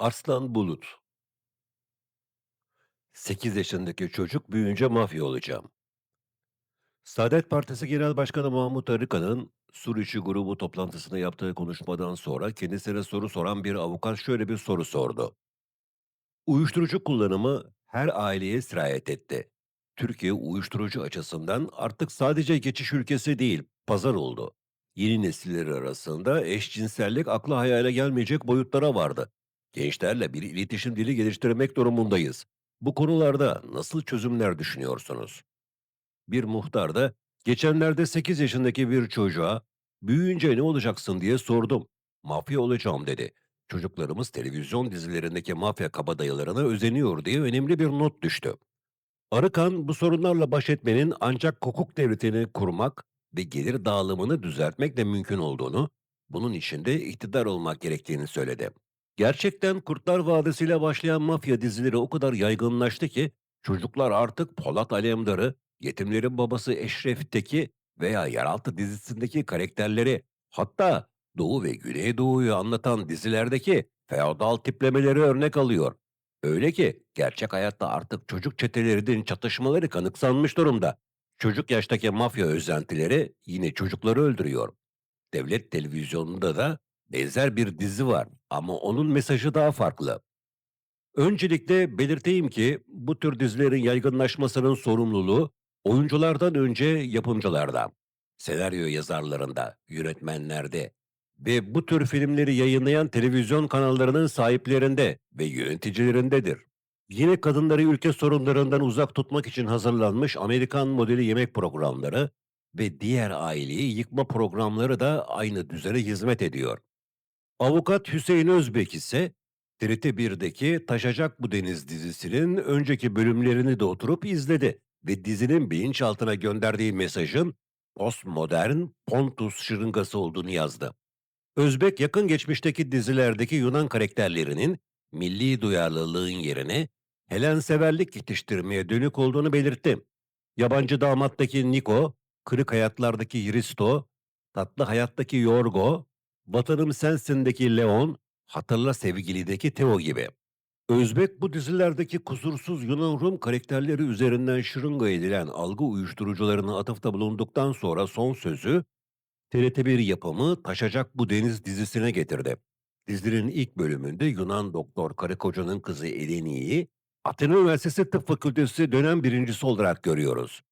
Arslan Bulut 8 yaşındaki çocuk büyüyünce mafya olacağım. Saadet Partisi Genel Başkanı Mahmut Arıkan'ın Sur İşi grubu toplantısında yaptığı konuşmadan sonra kendisine soru soran bir avukat şöyle bir soru sordu. Uyuşturucu kullanımı her aileye sirayet etti. Türkiye uyuşturucu açısından artık sadece geçiş ülkesi değil, pazar oldu. Yeni nesiller arasında eşcinsellik akla hayale gelmeyecek boyutlara vardı. Gençlerle bir iletişim dili geliştirmek durumundayız. Bu konularda nasıl çözümler düşünüyorsunuz? Bir muhtar da geçenlerde 8 yaşındaki bir çocuğa büyüyünce ne olacaksın diye sordum. Mafya olacağım dedi. Çocuklarımız televizyon dizilerindeki mafya kabadayılarına özeniyor diye önemli bir not düştü. Arıkan bu sorunlarla baş etmenin ancak hukuk devletini kurmak ve gelir dağılımını düzeltmekle mümkün olduğunu, bunun için de iktidar olmak gerektiğini söyledi. Gerçekten Kurtlar Vadisi ile başlayan mafya dizileri o kadar yaygınlaştı ki çocuklar artık Polat Alemdar'ı, Yetimlerin Babası Eşref Tek'i veya Yeraltı dizisindeki karakterleri hatta Doğu ve Güneydoğu'yu anlatan dizilerdeki feodal tiplemeleri örnek alıyor. Öyle ki gerçek hayatta artık çocuk çetelerinin çatışmaları kanıksanmış durumda. Çocuk yaştaki mafya özentileri yine çocukları öldürüyor. Devlet televizyonunda da benzer bir dizi var ama onun mesajı daha farklı. Öncelikle belirteyim ki bu tür dizilerin yaygınlaşmasının sorumluluğu oyunculardan önce yapımcılarda, senaryo yazarlarında, yönetmenlerde ve bu tür filmleri yayınlayan televizyon kanallarının sahiplerinde ve yöneticilerindedir. Yine kadınları ülke sorunlarından uzak tutmak için hazırlanmış Amerikan modeli yemek programları ve diğer aileyi yıkma programları da aynı düzene hizmet ediyor. Avukat Hüseyin Özbek ise TRT 1'deki Taşacak Bu Deniz dizisinin önceki bölümlerini de oturup izledi ve dizinin bilinçaltına gönderdiği mesajın postmodern Pontus şırıngası olduğunu yazdı. Özbek yakın geçmişteki dizilerdeki Yunan karakterlerinin milli duyarlılığın yerine Helenseverlik yetiştirmeye dönük olduğunu belirtti. Yabancı damattaki Niko, Kırık Hayatlardaki Hristo, Tatlı Hayat'taki Yorgo, Vatanım Sensin'deki Leon, Hatırla Sevgili'deki Theo gibi. Özbek bu dizilerdeki kusursuz Yunan Rum karakterleri üzerinden şırınga edilen algı uyuşturucularına atıfta bulunduktan sonra son sözü TRT1 yapımı Taşacak Bu Deniz dizisine getirdi. Dizinin ilk bölümünde Yunan doktor karı kocanın kızı Eleni'yi Atina Üniversitesi Tıp Fakültesi dönem birincisi olarak görüyoruz.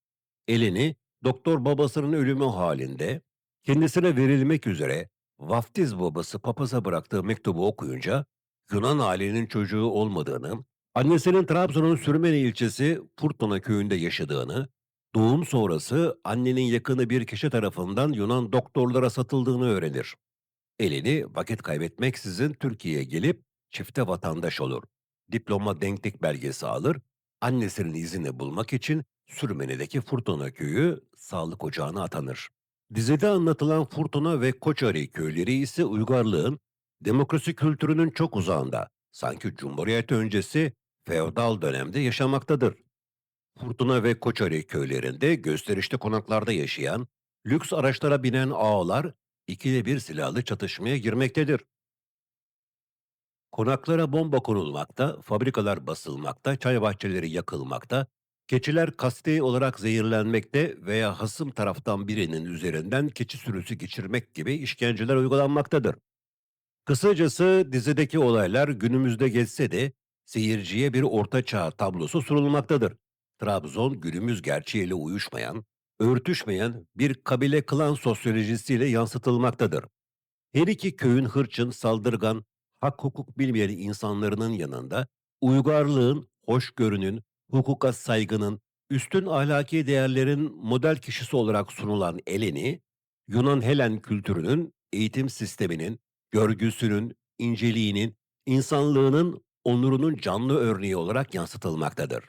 Eleni, doktor babasının ölümü halinde kendisine verilmek üzere vaftiz babası papaza bıraktığı mektubu okuyunca Yunan ailenin çocuğu olmadığını, annesinin Trabzon'un Sürmene ilçesi Furtuna köyünde yaşadığını, doğum sonrası annenin yakını bir kişi tarafından Yunan doktorlara satıldığını öğrenir. Elini vakit kaybetmeksizin Türkiye'ye gelip çifte vatandaş olur. Diploma denklik belgesi alır, annesinin izini bulmak için Sürmene'deki Furtuna köyü sağlık ocağına atanır. Dizide anlatılan Furtuna ve Koçari köyleri ise uygarlığın, demokrasi kültürünün çok uzağında, sanki Cumhuriyet öncesi feodal dönemde yaşamaktadır. Furtuna ve Koçari köylerinde gösterişli konaklarda yaşayan, lüks araçlara binen ağalar ikide bir silahlı çatışmaya girmektedir. Konaklara bomba konulmakta, fabrikalar basılmakta, çay bahçeleri yakılmakta, keçiler kasti olarak zehirlenmekte veya hasım taraftan birinin üzerinden keçi sürüsü geçirmek gibi işkenceler uygulanmaktadır. Kısacası dizideki olaylar günümüzde geçse de seyirciye bir orta çağ tablosu sunulmaktadır. Trabzon günümüz gerçeğiyle uyuşmayan, örtüşmeyen bir kabile klan sosyolojisiyle yansıtılmaktadır. Her iki köyün hırçın, saldırgan, hak hukuk bilmeyen insanların yanında uygarlığın, hoşgörünün, hukuka saygının, üstün ahlaki değerlerin model kişisi olarak sunulan Eleni, Yunan Helen kültürünün, eğitim sisteminin, görgüsünün, inceliğinin, insanlığının, onurunun canlı örneği olarak yansıtılmaktadır.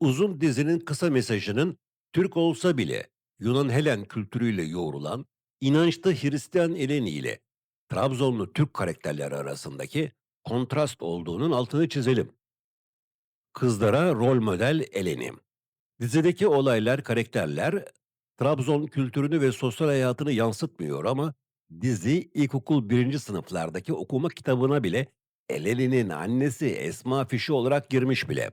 Uzun dizinin kısa mesajının Türk olsa bile Yunan Helen kültürüyle yoğrulan, inançlı Hristiyan Eleni ile Trabzonlu Türk karakterleri arasındaki kontrast olduğunun altını çizelim. Kızlara rol model Eleni. Dizideki olaylar, karakterler Trabzon kültürünü ve sosyal hayatını yansıtmıyor ama dizi ilkokul birinci sınıflardaki okuma kitabına bile Eleni'nin annesi Esma fişi olarak girmiş bile.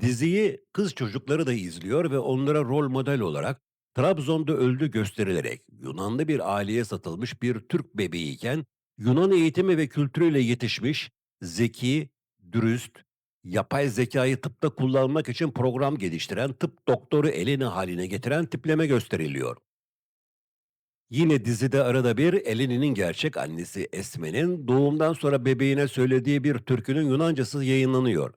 Diziyi kız çocukları da izliyor ve onlara rol model olarak Trabzon'da öldü gösterilerek Yunanlı bir aileye satılmış bir Türk bebeğiyken Yunan eğitimi ve kültürüyle yetişmiş, zeki, dürüst, yapay zekayı tıpta kullanmak için program geliştiren tıp doktoru Eleni haline getiren tipleme gösteriliyor. Yine dizide arada bir Eleni'nin gerçek annesi Esme'nin doğumdan sonra bebeğine söylediği bir türkünün Yunancası yayınlanıyor.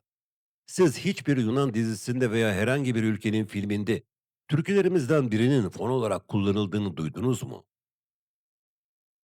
Siz hiçbir Yunan dizisinde veya herhangi bir ülkenin filminde türkülerimizden birinin fon olarak kullanıldığını duydunuz mu?